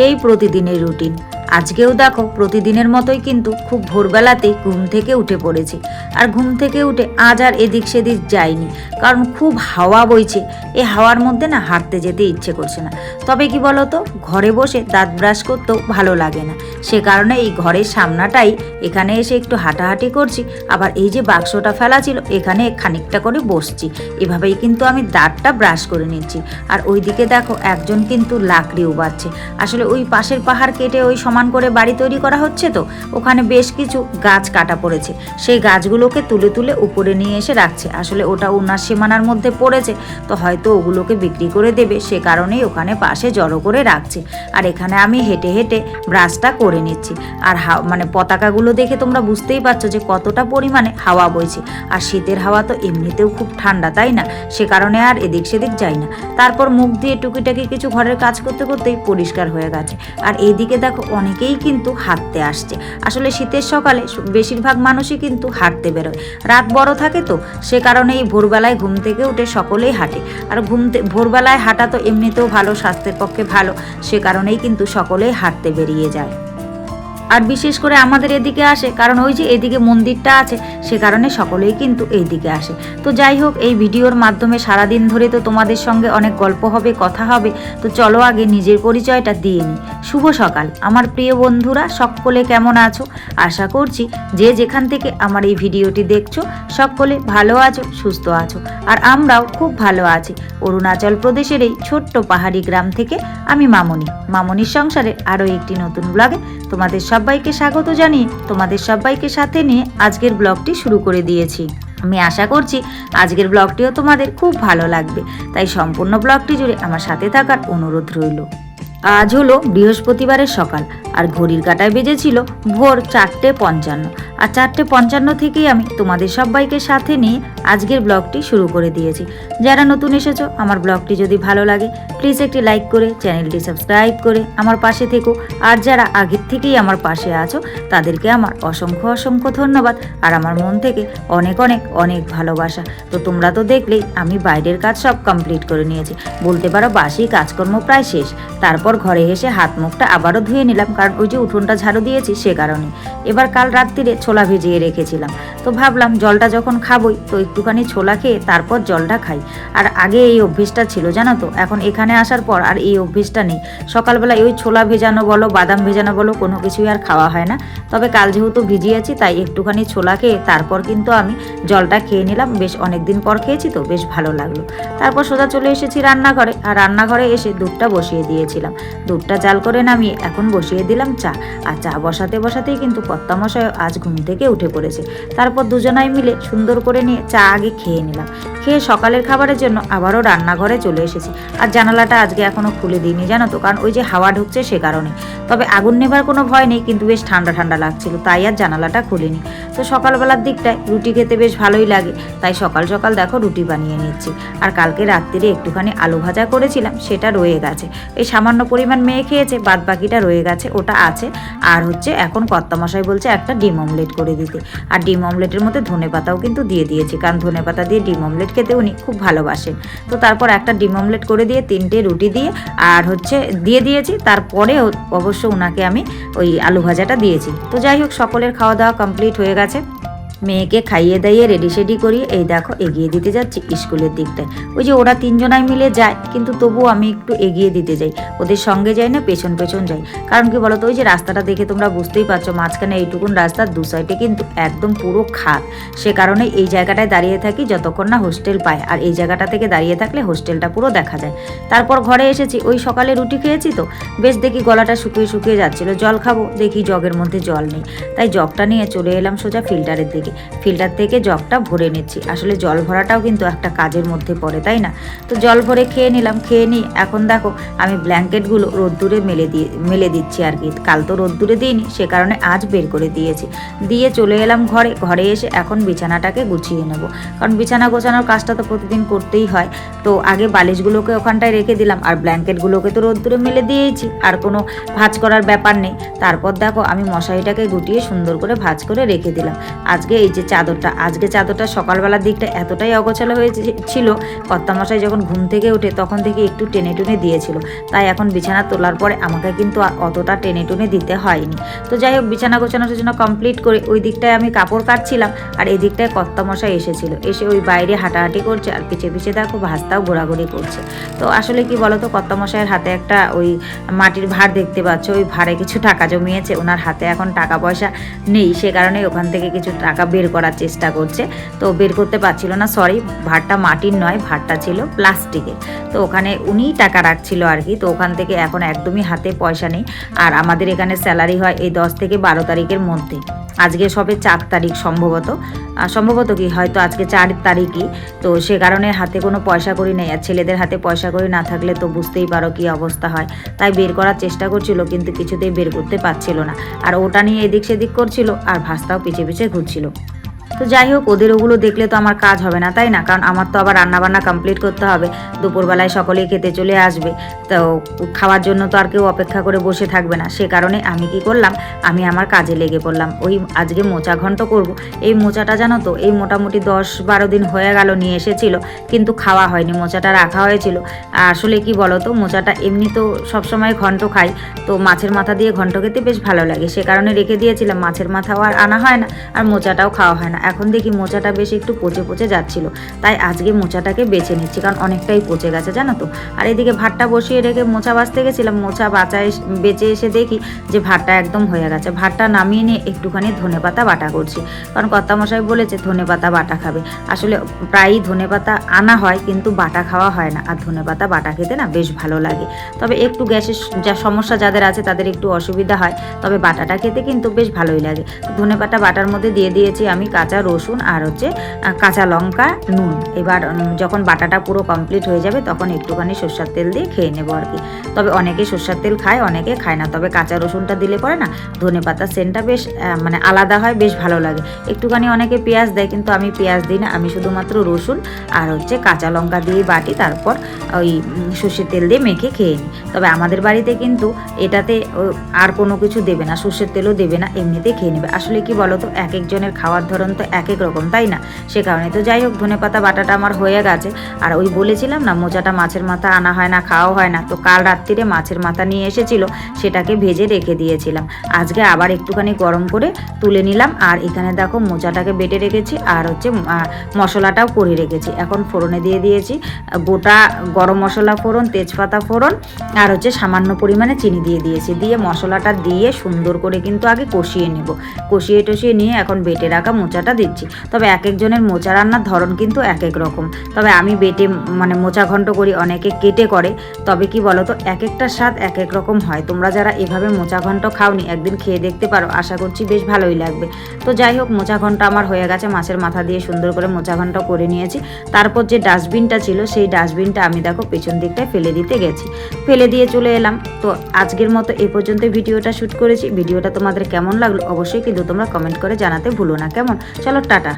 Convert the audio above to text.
সেই প্রতিদিনের রুটিন। আজকেও দেখো, প্রতিদিনের মতোই কিন্তু খুব ভোরবেলাতেই ঘুম থেকে উঠে পড়েছি। আর ঘুম থেকে উঠে আজ আর এদিক সেদিক যাইনি, কারণ খুব হাওয়া বইছে। এই হাওয়ার মধ্যে না হাঁটতে যেতে ইচ্ছে করছে না। তবে কি বলতো, ঘরে বসে দাঁত ব্রাশ করতেও ভালো লাগে না। সে কারণে এই ঘরের সামনাটাই এখানে এসে একটু হাঁটাহাঁটি করছি, আবার এই যে বাক্সটা ফেলা ছিল, এখানে খানিকটা করে বসছি। এভাবেই কিন্তু আমি দাঁতটা ব্রাশ করে নিচ্ছি। আর ওইদিকে দেখো, একজন কিন্তু লাকড়ি উবাচ্ছে আসলে ওই পাশের পাহাড় কেটে ওই সমান করে বাড়ি তৈরি করা হচ্ছে তো, ওখানে বেশ কিছু গাছ কাটা পড়েছে। সেই গাছগুলোকে তুলে তুলে উপরে নিয়ে এসে রাখছে। আসলে ওটা ওনার সীমানার মধ্যে পড়েছে, তো হয়তো ওগুলোকে বিক্রি করে দেবে, সে কারণেই ওখানে পাশে জড়ো করে রাখছে। আর এখানে আমি হেঁটে হেঁটে ব্রাশটা করে নিচ্ছি। আর হা- মানে পতাকাগুলো দেখে তোমরা বুঝতেই পারছ যে কতটা পরিমাণে হাওয়া বইছে। আর শীতের হাওয়া তো এমনিতেও খুব ঠান্ডা, তাই না? সে কারণে আর এদিক সেদিক যাই না। তারপর মুখ দিয়ে টুকিটাকি কিছু ঘরের কাজ করতে করতেই পরিষ্কার হয়ে গেছে। আর এইদিকে দেখো অনেকেই কিন্তু হাঁটতে আসছে। আসলে শীতের সকালে বেশিরভাগ মানুষই কিন্তু হাঁটতে বেরোয়। রাত বড় থাকে তো, সে কারণে এই ভোরবেলায় ঘুম থেকে উঠে সকলেই হাঁটে। আর ঘুমতে ভোরবেলায় হাঁটা তো এমনিতেও ভালো, স্বাস্থ্যের পক্ষে ভালো, সে কারণেই কিন্তু সকলেই হাঁটতে বেরিয়ে যায়। আর বিশেষ করে আমাদের এদিকে আসে, কারণ ওই যে এদিকে মন্দিরটা আছে, সে কারণে সকলেই কিন্তু এই দিকে আসে। তো যাই হোক, এই ভিডিওর মাধ্যমে সারাদিন ধরে তো তোমাদের সঙ্গে অনেক গল্প হবে, কথা হবে, তো চলো আগে নিজের পরিচয়টা দিয়ে নিই। শুভ সকাল। আমার প্রিয় বন্ধুরা, সকলে কেমন আছো? আশা করছি যে যেখান থেকে আমার এই ভিডিওটি দেখছ, সকলে ভালো আছো, সুস্থ আছো। আর আমরাও খুব ভালো আছি। অরুণাচল প্রদেশের এই ছোট্ট পাহাড়ি গ্রাম থেকে আমি মামনি। মামনির সংসারে আরও একটি নতুন ব্লগে তোমাদের সবাইকে স্বাগত জানিয়ে তোমাদের সবাইকে সাথে নিয়ে আজকের ব্লগটি শুরু করে দিয়েছি। আমি আশা করছি আজকের ব্লগটিও তোমাদের খুব ভালো লাগবে। তাই সম্পূর্ণ ব্লগটি জুড়ে আমার সাথে থাকার অনুরোধ রইল। আজ হলো বৃহস্পতিবারের সকাল, আর ঘড়ির কাটায় বেজেছিল ভোর চারটে পঞ্চান্ন। আর চারটে পঞ্চান্ন থেকেই আমি তোমাদের সবাইকে সাথে নিয়ে আজকের ব্লগটি শুরু করে দিয়েছি। যারা নতুন এসেছ, আমার ব্লগটি যদি ভালো লাগে প্লিজ একটি লাইক করে, চ্যানেলটি সাবস্ক্রাইব করে আমার পাশে থেকো। আর যারা আগের থেকেই আমার পাশে আছো, তাদেরকে আমার অসংখ্য অসংখ্য ধন্যবাদ, আর আমার মন থেকে অনেক অনেক অনেক ভালোবাসা। তো তোমরা তো দেখলেই আমি বাইরের কাজ সব কমপ্লিট করে নিয়েছি। বলতে পারো বাসি কাজকর্ম প্রায় শেষ। তারপর ঘরে এসে হাত মুখটা আবারও ধুয়ে নিলাম, কারণ ওই যে উঠোনটা ঝাড়ু দিয়েছি সে কারণে। এবার কাল রাত্রিরে ছোলা ভিজিয়ে রেখেছিলাম। তো ভাবলাম জলটা যখন খাবই, তো একটুখানি ছোলা খেয়ে তারপর জলটা খাই। আর আগে এই অভ্যেসটা ছিল, জানো তো? এখন এখানে আসার পর আর এই অভ্যেসটা নেই। সকালবেলায় ওই ছোলা ভেজানো বলো, বাদাম ভেজানো বলো, কোনো কিছুই আর খাওয়া হয় না। তবে কাল যেহেতু ভিজিয়েছি, তাই একটুখানি ছোলা খেয়ে তারপর কিন্তু আমি জলটা খেয়ে নিলাম। বেশ অনেক দিন পর খেয়েছি তো, বেশ ভালো লাগল। তারপর সোজা চলে এসেছি রান্নাঘরে। আর রান্নাঘরে এসে দুধটা বসিয়ে দিয়েছিলাম। দুধটা জাল করে নামিয়ে এখন বসিয়ে দিলাম চা। আর চা বসাতে বসাতেই কিন্তু কর্তামশাই আজ ঘুম থেকে উঠে পড়েছে। তারপর দুজনাই মিলে সুন্দর করে নিয়ে চা আগে খেয়ে নিলাম। খেয়ে সকালের খাবারের জন্য আবারও রান্নাঘরে চলে এসেছি। আর জানালাটা আজকে এখনও খুলে দিইনি, জানো তো, কারণ ওই যে হাওয়া ঢুকছে সে কারণে। তবে আগুন নেবার কোনো ভয় নেই, কিন্তু বেশ ঠান্ডা ঠান্ডা লাগছিল, তাই আর জানালাটা খুলিনি। তো সকালবেলার দিকটায় রুটি খেতে বেশ ভালোই লাগে, তাই সকাল সকাল দেখো রুটি বানিয়ে নিচ্ছি। আর কালকে রাত্রিরে একটুখানি আলু ভাজা করেছিলাম, সেটা রয়ে গেছে। এই সামান্য পরিমাণ মেয়ে খেয়েছে বাদ বাকিটা রয়ে গেছে, ওটা আছে। আর হচ্ছে এখন কর্তামশাই বলছে একটা ডিম অমলেট করে দিতে। আর ডিম অমলেটের মধ্যে ধনে পাতাও কিন্তু দিয়ে দিয়েছি, কারণ ধনে পাতা দিয়ে ডিম অমলেট খেতে উনি খুব ভালোবাসেন। তো তারপর একটা ডিম অমলেট করে দিয়ে তিনটে রুটি দিয়ে, আর হচ্ছে দিয়ে দিয়েছি তারপরে অবশ্য ওনাকে আমি ওই আলু ভাজাটা দিয়েছি। তো যাই হোক, সকলের খাওয়া দাওয়া কমপ্লিট হয়ে গেছে। মেয়েকে খাইয়ে দাইয়ে রেডি সেডি করিয়ে, এই দেখো, এগিয়ে দিতে যাচ্ছি স্কুলের দিকটায়। ওই যে ওরা তিনজনাই মিলে যায়, কিন্তু তবুও আমি একটু এগিয়ে দিতে যাই। ওদের সঙ্গে যাই না, পেছন পেছন যাই। কারণ কি বলতো, ওই যে রাস্তাটা দেখে তোমরা বুঝতেই পারছ, মাঝখানে এইটুকুন রাস্তার দু সাইডে কিন্তু একদম পুরো খাদ সে কারণে এই জায়গাটায় দাঁড়িয়ে থাকি যতক্ষণ না হোস্টেল পায়, আর এই জায়গাটা থেকে দাঁড়িয়ে থাকলে হোস্টেলটা পুরো দেখা যায়। তারপর ঘরে এসেছি, ওই সকালে রুটি খেয়েছি তো, বেশ দেখি গলাটা শুকিয়ে শুকিয়ে যাচ্ছিল, জল খাব, দেখি জগের মধ্যে জল নেই। তাই জগটা নিয়ে চলে এলাম সোজা ফিল্টারের দিকে। ফিল্টার থেকে জগটা ভরে নিচ্ছি। আসলে জল ভরাটাও কিন্তু একটা কাজের মধ্যে পড়ে, তাই না? তো জল ভরে খেয়ে নিলাম, খেয়ে নিই এখন দেখো আমি ব্ল্যাঙ্কেটগুলো রোদ্দুরে মেলে দিয়ে, মেলে দিচ্ছি আর কি। কাল তো রোদ্দুরে দিইনি, সে কারণে আজ বের করে দিয়েছি। দিয়ে চলে এলাম ঘরে ঘরে এসে এখন বিছানাটাকে গুছিয়ে নেব। কারণ বিছানা গোছানোর কাজটা তো প্রতিদিন করতেই হয়। তো আগে বালিশগুলোকে ওখানটায় রেখে দিলাম, আর ব্ল্যাঙ্কেটগুলোকে তো রোদ্দুরে মেলে দিয়েছি, আর কোনো ভাঁজ করার ব্যাপার নেই। তারপর দেখো আমি মশারিটাকে গুটিয়ে সুন্দর করে ভাঁজ করে রেখে দিলাম। আজকে এই যে চাদরটা, আজকে চাদরটা সকালবেলার দিকটা এতটাই অগোছালো হয়েছে ছিল, কর্তামশাই যখন ঘুম থেকে ওঠে তখন থেকে একটু টেনে টুনে দিয়েছিল। তাই এখন বিছানা তোলার পরে আমাকে কিন্তু আর অতটা টেনে টুনে দিতে হয়নি। তো যাই হোক, বিছানা গোছানো জন্য কমপ্লিট করে ওই দিকটায় আমি কাপড় কাটছিলাম আর এই দিকটায় কর্তামশাই এসেছিল। এসে ওই বাইরে হাঁটাহাঁটি করছে আর পিছে পিছে দেখো ভাস্তাও ঘোরাঘুরি করছে। তো আসলে কি বলতো, কর্তামশাইয়ের হাতে একটা ওই মাটির ভার দেখতে পাচ্ছ, ওই ভারে কিছু টাকা জমিয়েছে, ওনার হাতে এখন টাকা পয়সা নেই, সে কারণে ওখান থেকে কিছু টাকা বের করার চেষ্টা করছে। তো বের করতে পারছিল না সরি ভারটা মাটির নয় ভাতটা ছিল প্লাস্টিকের। তো ওখানে উনিই টাকা রাখছিল আর কি, তো ওখান থেকে এখন একদমই হাতে পয়সা নেই। আর আমাদের এখানে স্যালারি হয় এই দশ থেকে বারো তারিখের মধ্যে। আজকে সবে চার তারিখ সম্ভবত। সম্ভবত কি? হয়তো আজকে চার তারিখই। তো সে কারণে হাতে কোনো পয়সা করি নেই। আর ছেলেদের হাতে পয়সা করি না থাকলে তো বুঝতেই পারো কি অবস্থা হয়। তাই বের করার চেষ্টা করছিল, কিন্তু কিছুতেই বের করতে পারছিল না। আর ওটা নিয়ে এদিক সেদিক করছিল, আর ভাস্তাও পিছে পিছিয়ে ঘুরছিল। তো যাই হোক, ওদের ওগুলো দেখলে তো আমার কাজ হবে না, তাই না? কারণ আমার তো আবার রান্নাবান্না কমপ্লিট করতে হবে। দুপুরবেলায় সকলেই খেতে চলে আসবে। তো খাওয়ার জন্য তো আর কেউ অপেক্ষা করে বসে থাকবে না। সে কারণে আমি কি করলাম, আমি আমার কাজে লেগে পড়লাম। ওই আজকে মোচা ঘন্ট করব। এই মোচাটা জানো তো, এই মোটামুটি দশ বারো দিন হয়ে গেল নিয়ে এসেছিল, কিন্তু খাওয়া হয়নি, মোচাটা রাখা হয়েছিল। আসলে কি বলো তো মোচাটা এমনি তো সবসময় ঘন্ট খাই। তো মাছের মাথা দিয়ে ঘন্ট খেতে বেশ ভালো লাগে। সে কারণে রেখে দিয়েছিলাম, মাছের মাথাও আর আনা হয় না, আর মোচাটাও খাওয়া হয় না। এখন দেখি মোচাটা বেশ একটু পচে পচে যাচ্ছিল। তাই আজকে মোচাটাকে বেছে নিচ্ছি, কারণ অনেকটাই পচে গেছে, জানো তো। আর এদিকে ভাতটা বসিয়ে রেখে মোচা বাঁচতে গেছিলাম, মোচা বাঁচা বেঁচে এসে দেখি যে ভাতটা একদম হয়ে গেছে। ভাতটা নামিয়ে নিয়ে একটুখানি ধনেপাতা বাটা করছি, কারণ কর্তামশাই বলেছে ধনেপাতা বাটা খাবে। আসলে প্রায়ই ধনেপাতা আনা হয়, কিন্তু বাটা খাওয়া হয় না, আর ধনেপাতা বাটা খেতে না বেশ ভালো লাগে। তবে একটু গ্যাসের যা সমস্যা যাদের আছে তাদের একটু অসুবিধা হয়, তবে বাটাটা খেতে কিন্তু বেশ ভালোই লাগে। ধনেপাতা বাটার মধ্যে দিয়ে দিয়েছি আমি কাঁচা রসুন আর হচ্ছে কাঁচা লঙ্কা, নুন। এবার যখন বাটাটা পুরো কমপ্লিট হয়ে যাবে, তখন একটুখানি সর্ষার তেল দিয়ে খেয়ে নেব আর কি। তবে অনেকে সর্ষার তেল খায়, অনেকে খায় না। তবে কাঁচা রসুনটা দিলে পরে না, ধনে পাতার সেন্টটা বেশ মানে আলাদা হয়, বেশ ভালো লাগে। একটুখানি অনেকে পেঁয়াজ দেয়, কিন্তু আমি পেঁয়াজ দিই না। আমি শুধুমাত্র রসুন আর হচ্ছে কাঁচা লঙ্কা দিয়ে বাটি, তারপর ওই সর্ষের তেল দিয়ে মেখে খেয়ে নিই। তবে আমাদের বাড়িতে কিন্তু এটাতে আর কোনো কিছু দেবে না, সর্ষের তেলও দেবে না এমনিতে খেয়ে নেবে। আসলে কি বলতো এক একজনের খাওয়ার ধরন তো এক এক রকম, তাই না? সে কারণে তো যাই হোক, ধনে পাতা, বাটাটা আমার হয়ে গেছে। আর ওই বলেছিলাম না, মোচাটা মাছের মাথা আনা হয় না খাওয়া হয় না, তো কাল রাত্রিরে মাছের মাথা নিয়ে এসেছিল, সেটাকে ভেজে রেখে দিয়েছিলাম। আজকে আবার একটুখানি গরম করে তুলে নিলাম, আর এখানে দেখো মোচাটাকে বেটে রেখেছি, আর হচ্ছে মশলাটাও করে রেখেছি। এখন ফোড়নে দিয়ে দিয়েছি গোটা গরম মশলা ফোড়ন, তেজপাতা ফোড়ন, আর হচ্ছে সামান্য পরিমাণে চিনি দিয়ে দিয়েছি। দিয়ে মশলাটা দিয়ে সুন্দর করে কিন্তু আগে কষিয়ে নেব। কষিয়ে টষিয়ে নিয়ে এখন বেটে রাখা মোচাটা দিচ্ছি। তবে এক একজনের মোচা রান্নার ধরন কিন্তু এক এক রকম। তবে আমি বেটে মানে মোচা ঘন্ট করি, অনেকে কেটে করে। তবে কি বলো তো এক একটা স্বাদ এক এক রকম হয়। তোমরা যারা এভাবে মোচা ঘন্ট খাওনি, একদিন খেয়ে দেখতে পারো। আশা করছি বেশ ভালোই লাগবে। তো যাই হোক, মোচা ঘন্ট আমার হয়ে গেছে। মাছের মাথা দিয়ে সুন্দর করে মোচা ঘন্ট করে নিয়েছি। তারপর যে ডাস্টবিনটা ছিল, সেই ডাস্টবিনটা আমি দেখো পেছন দিকটায় ফেলে দিতে গেছি। ফেলে দিয়ে চলে এলাম। তো আজকের মতো এ পর্যন্ত ভিডিওটা শ্যুট করেছি। ভিডিওটা তোমাদের কেমন লাগল, অবশ্যই কিন্তু তোমরা কমেন্ট করে জানাতে ভুলো না। কেমন? চলো টাটা।